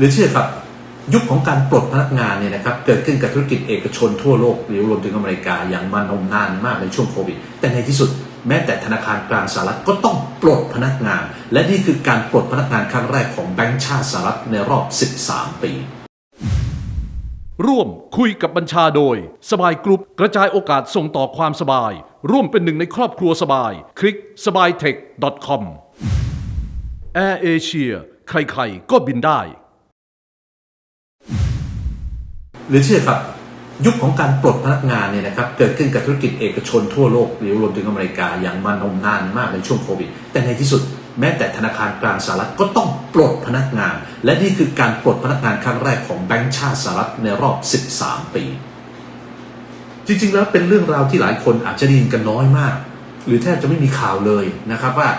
หรือเชื่อครับยุคของการปลดพนักงานเนี่ยนะครับเกิดขึ้นกับธุรกิจเอกชนทั่วโลกหรือรวมถึงอเมริกาอย่างมานมนานมากในช่วงโควิด แต่ในที่สุดแม้แต่ธนาคารกลางสหรัฐก็ต้องปลดพนักงาน และนี่คือการปลดพนักงานครั้งแรกของแบงก์ชาติสหรัฐในรอบ 13 ปี ร่วมคุยกับบัญชาโดย สบายกรุ๊ปกระจายโอกาสส่งต่อความสบาย ร่วมเป็นหนึ่งในครอบครัวสบาย คลิกสบายเทค .com Air Asia ใครๆก็บินได้ หรือเชื่อครับ ยุคของการปลดพนักงานเนี่ยนะครับเกิดขึ้นกับธุรกิจเอกชนทั่วโลกหรือรวมถึงอเมริกาอย่างมานมนานมากในช่วงโควิด แต่ในที่สุดแม้แต่ธนาคารกลางสหรัฐก็ต้องปลดพนักงาน และนี่คือการปลดพนักงานครั้งแรกของแบงก์ชาติสหรัฐในรอบ 13 ปี จริงๆแล้วเป็นเรื่องราวที่หลายคนอาจจะได้ยินกันน้อยมาก หรือแทบจะไม่มีข่าวเลยนะครับว่า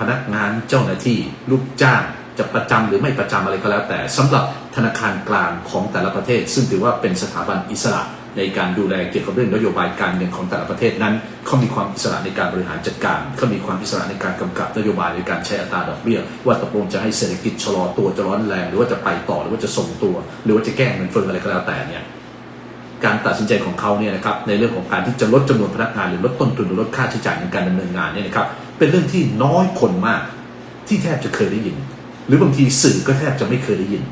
พนักงานเจ้าหน้าที่ลูกจ้างจะประจำหรือไม่ประจำอะไรก็แล้วแต่สำหรับ ธนาคารกลางของแต่ละประเทศ ซึ่งถือว่าเป็นสถาบันอิสระในการดูแลเกี่ยวกับเรื่องนโยบายการเงินของแต่ละประเทศนั้นเขามีความอิสระในการบริหารจัดการเขามีความอิสระในการกำกับนโยบายในการใช้อัตราดอกเบี้ยว่าตกลงจะให้เศรษฐกิจชะลอตัวจะร้อนแรงหรือว่าจะไปต่อหรือว่าจะส่งตัว หรือว่าจะแก้เงินเฟ้ออะไรก็แล้วแต่เนี่ยการตัดสินใจของเขาเนี่ยนะครับในเรื่องของการที่จะลดจำนวนพนักงานหรือลดต้นทุนหรือลดค่าใช้จ่ายในการดำเนินงานเนี่ยนะครับเป็นเรื่องที่น้อยคนมากที่แทบจะเคยได้ยิน หรือบางทีสื่อก็แทบจะไม่เคยได้ยิน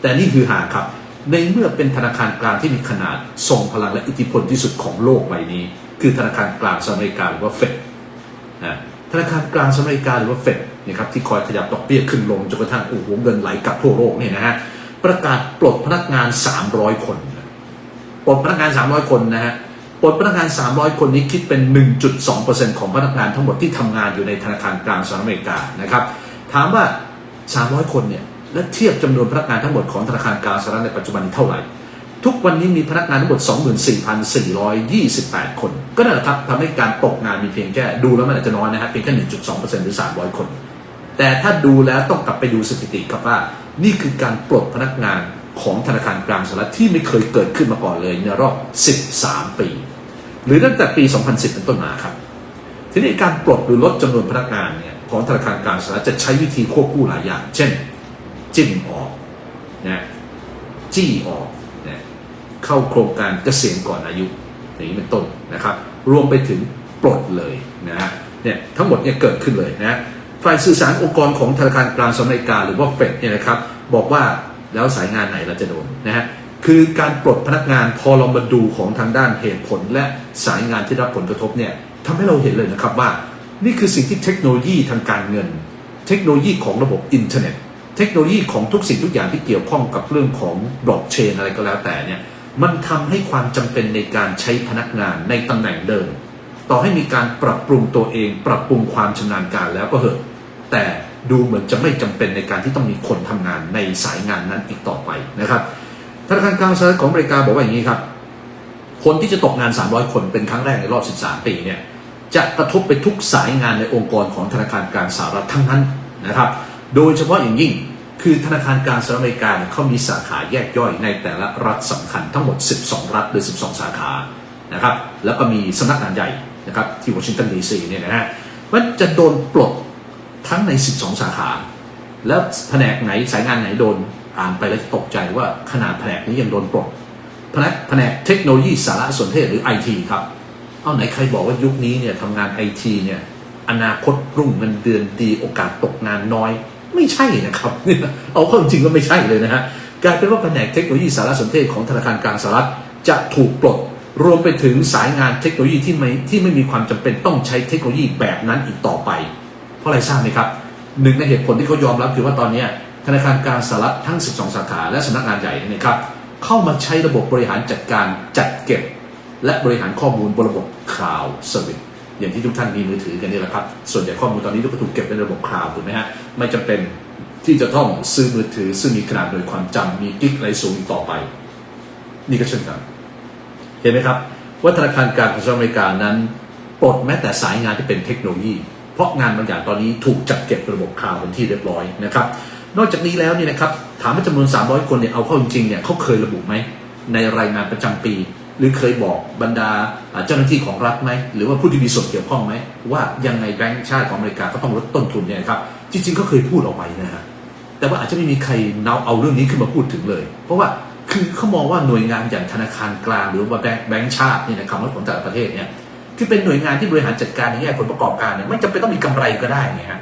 แต่นี่คือหาครับ ในเมื่อเป็นธนาคารกลางที่มีขนาดทรงพลังและอิทธิพลที่สุดของโลกใบนี้ คือธนาคารกลางสหรัฐอเมริกาหรือว่าเฟดนะธนาคารกลางสหรัฐอเมริกาหรือว่าเฟดนะครับที่คอยขยับดอกเบี้ยขึ้นลงจนกระทั่งโอ้โหเงินไหลกลับทั่วโลกเนี่ยนะฮะประกาศปลดพนักงาน 300 คนปลดพนักงาน 300 คนนะฮะปลดพนักงาน 300 คนนี้คิดเป็น 1.2%ของพนักงานทั้งหมดที่ทำงานอยู่ในธนาคารกลางสหรัฐอเมริกานะครับถามว่า 300 คนเนี่ย และเทียบจำนวนพนักงานทั้งหมดของธนาคารกลางสหรัฐในปัจจุบันนี้เท่าไหร่ ทุกวันนี้มีพนักงานทั้งหมด 24,428 คน ก็นั่นแหละครับทำให้การตกงานมีเพียงแค่ดูแล้วมันอาจจะน้อยนะฮะเพียงแค่ 1.2%หรือ 300 คน แต่ถ้าดูแล้วต้องกลับไปดูสถิติครับว่า นี่คือการปลดพนักงานของธนาคารกลางสหรัฐที่ไม่เคยเกิดขึ้นมาก่อนเลยในรอบ 13 ปี หรือตั้งแต่ปี 2010 เป็นต้นมาครับ ทีนี้การปลดหรือลดจำนวนพนักงานเนี่ยของธนาคารกลางสหรัฐจะใช้วิธีควบคู่หลายอย่าง เช่น จิ้มออกนะจี้ออกนะเข้าโครงการเกษียณก่อนอายุอย่างนี้เป็นต้นนะครับ รวมไปถึงปลดเลยนะฮะเนี่ยทั้งหมดเนี่ยเกิดขึ้นเลยนะฝ่ายสื่อสารองค์กรของธนาคารกลางสหรัฐอเมริกาหรือว่าเฟดเนี่ยนะครับบอกว่าแล้วสายงานไหนเราจะโดนนะฮะคือการปลดพนักงานพอเรามาดูของทางด้านเหตุผล และสายงานที่รับผลกระทบเนี่ยทำให้เราเห็นเลยนะครับว่า นี่คือสิ่งที่เทคโนโลยีทางการเงิน เทคโนโลยีของระบบอินเทอร์เน็ต เทคโนโลยีของทุกสิ่งทุกอย่างที่เกี่ยวข้องกับเรื่องของบล็อกเชนอะไรก็แล้วแต่เนี่ยมันทำให้ความจำเป็นในการใช้พนักงานในตำแหน่งเดิม ต่อให้มีการปรับปรุงตัวเอง ปรับปรุงความชำนาญการแล้วก็เหอะ แต่ดูเหมือนจะไม่จำเป็นในการที่ต้องมีคนทำงานในสายงานนั้นอีกต่อไปนะครับธนาคารกลางสหรัฐของอเมริกาบอกว่าอย่างนี้ครับ คนที่จะตกงาน 300 คนเป็นครั้งแรกในรอบ 13 ปีเนี่ยจะกระทบไปทุกสายงานในองค์กรของธนาคารกลางสหรัฐทั้งนั้นนะครับ โดยเฉพาะอย่างยิ่ง คือธนาคารกลางสหรัฐอเมริกาเนี่ยเขามีสาขาแยกย่อยในแต่ละรัฐสำคัญทั้งหมด 12 รัฐหรือ 12 สาขานะครับแล้วก็มีสำนักงานใหญ่นะครับที่วอชิงตันดีซีเนี่ยนะฮะมันจะโดนปลดทั้งใน 12 สาขา แล้วแผนกไหนสายงานไหนโดนอ่านไปแล้วตกใจว่าขนาดแผนกนี้ยังโดนปลดแผนกแผนกเทคโนโลยีสารสนเทศหรือไอทีครับเอาไหนใครบอกว่ายุคนี้เนี่ยทำงานไอทีเนี่ยอนาคตรุ่งเงินเดือนดีโอกาสตกงานน้อย ไม่ใช่นะครับเอาเข้าจริงก็ไม่ใช่เลยนะฮะกลายเป็นว่าแผนกเทคโนโลยีสารสนเทศของธนาคารกลางสหรัฐจะถูกปลดรวมไปถึงสายงานเทคโนโลยีที่ไม่ที่ไม่มีความจำเป็นต้องใช้เทคโนโลยีแบบนั้นอีกต่อไป เพราะอะไรทราบไหมครับหนึ่งในเหตุผลที่เขายอมรับคือว่าตอนนี้ธนาคารกลางสหรัฐทั้ง 12 สาขาและสำนักงานใหญ่นะครับเข้ามาใช้ระบบบริหารจัดการจัดเก็บ และบริหารข้อมูลบนระบบคลาวด์เซอร์วิส อย่างที่ทุกท่านมีมือถือกันนี่แหละครับ ส่วนใหญ่ข้อมูลตอนนี้ก็ถูกเก็บในระบบคลาวด์ถูกไหมฮะไม่จำเป็นที่จะต้องซื้อมือถือ ซึ่งมีขนาดโดยความจำมีกิกไรสูงต่อไป นี่ก็เช่นกัน เห็นไหมครับว่าธนาคารกลางของสหรัฐอเมริกานั้นปลดแม้แต่สายงานที่เป็นเทคโนโลยี เพราะงานบางอย่างตอนนี้ถูกจัดเก็บระบบคลาวด์เป็นที่เรียบร้อยนะครับนอกจากนี้แล้วเนี่ยนะครับถามว่าจำนวน 300 คนเนี่ยเอาเข้าจริงๆเนี่ยเขาเคยระบุไหมในรายงานประจำปี หรือเคยบอกบรรดาเจ้าหน้าที่ของรัฐไหมหรือว่าผู้ที่มีส่วนเกี่ยวข้องไหมว่ายังไงแบงก์ชาติของอเมริกาก็ต้องลดต้นทุนเนี่ยครับจริงๆก็เคยพูดออกไปนะฮะแต่ว่าอาจจะไม่มีใครเอาเอาเรื่องนี้ขึ้นมาพูดถึงเลย เพราะว่าคือเขามองว่าหน่วยงานอย่างธนาคารกลาง หรือว่าแบงก์ชาติเนี่ยนะครับของแต่ละประเทศเนี่ยคือเป็นหน่วยงานที่บริหารจัดการในแง่ผลประกอบการเนี่ยไม่จำเป็นต้องมีกำไรก็ได้ไงฮะ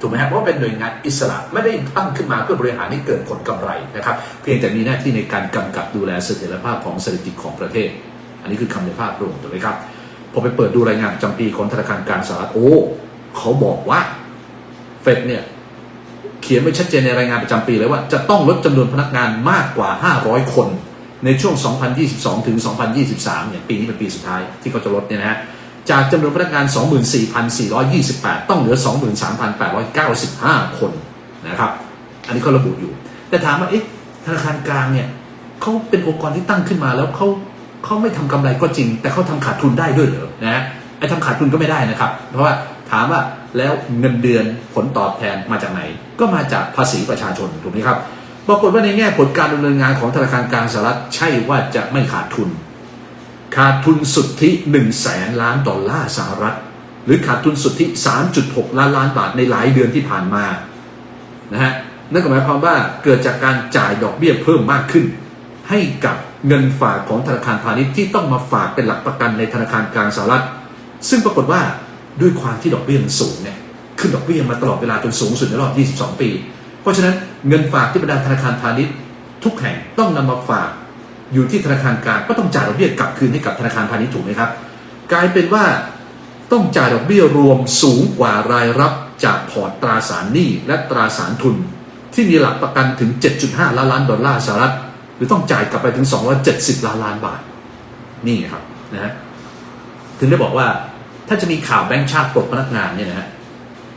ถูกไหมครับเพราะว่าเป็นหน่วยงานอิสระไม่ได้ตั้งขึ้นมาเพื่อบริหารให้เกิดผลกำไรนะครับ เพียงแต่มีหน้าที่ในการกำกับดูแลเสถียรภาพของเศรษฐกิจของประเทศ อันนี้คือคำในภาพรวมถูกไหมครับพอไปเปิดดูรายงานประจำปีของธนาคารกลางสหรัฐโอ้เขาบอกว่าเฟดเนี่ยเขียนไว้ชัดเจนในรายงานประจำปีเลยว่าจะต้องลดจำนวนพนักงานมากกว่า 500 คน ในช่วง 2022 ถึง 2023 เนี่ยปีนี้เป็นปีสุดท้ายที่เขาจะลดเนี่ยนะฮะ จากจำนวนพนักงาน 24,428 ต้องเหลือ 23,895 คนนะครับ อันนี้เขาระบุอยู่ แต่ถามว่าเอ๊ะธนาคารกลางเนี่ยเขาเป็นองค์กรที่ตั้งขึ้นมาแล้วเขาเขาไม่ทำกำไรก็จริง แต่เขาทำขาดทุนได้ด้วยเหรอนะฮะไอ้ทำขาดทุนก็ไม่ได้นะครับ เพราะว่าถามว่าแล้วเงินเดือนผลตอบแทนมาจากไหน ก็มาจากภาษีประชาชนถูกไหมครับปรากฏว่าในแง่ผลการดำเนินงานของธนาคารกลางสหรัฐใช่ว่าจะไม่ขาดทุน ขาดทุนสุทธิ1แสนล้านดอลลาร์สหรัฐ หรือขาดทุนสุทธิ 3.6 ล้านล้านบาทในหลายเดือนที่ผ่านมานะฮะนั่นก็หมายความว่าเกิดจากการจ่ายดอกเบี้ยเพิ่มมากขึ้น ให้กับเงินฝากของธนาคารพาณิชย์ที่ต้องมาฝากเป็นหลักประกันในธนาคารกลางสหรัฐ ซึ่งปรากฏว่าด้วยความที่ดอกเบี้ยมันสูงเนี่ยขึ้นดอกเบี้ยมาตลอดเวลาจนสูงสุดในรอบ 22 ปี เพราะฉะนั้นเงินฝากที่บรรดาธนาคารพาณิชย์ทุกแห่งต้องนำมาฝาก อยู่ที่ธนาคารกลางก็ต้องจ่ายดอกเบี้ยกลับคืนให้กับธนาคารพาณิชย์ถูกไหมครับ กลายเป็นว่าต้องจ่ายดอกเบี้ยรวมสูงกว่ารายรับจากพอร์ตตราสารหนี้และตราสารทุน ที่มีหลักประกันถึง 7.5 ล้านล้านดอลลาร์สหรัฐ หรือต้องจ่ายกลับไปถึง 270 ล้านล้านบาท นี่ครับนะฮะถึงได้บอกว่าถ้าจะมีข่าวแบงค์ชาติปลดพนักงานเนี่ยนะฮะ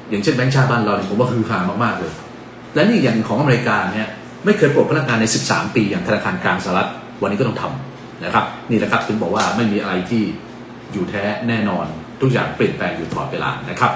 อย่างเช่นแบงค์ชาติบ้านเราเนี่ยผมว่าคือข่ามากๆเลย และนี่อย่างของอเมริกาเนี่ยไม่เคยปลดพนักงานใน 13 ปีอย่างธนาคารกลางสหรัฐ วันนี้ก็ต้องทำนะครับ นี่แหละครับถึงบอกว่าไม่มีอะไรที่อยู่แท้แน่นอน ทุกอย่างเปลี่ยนแปลงอยู่ตลอดเวลานะครับ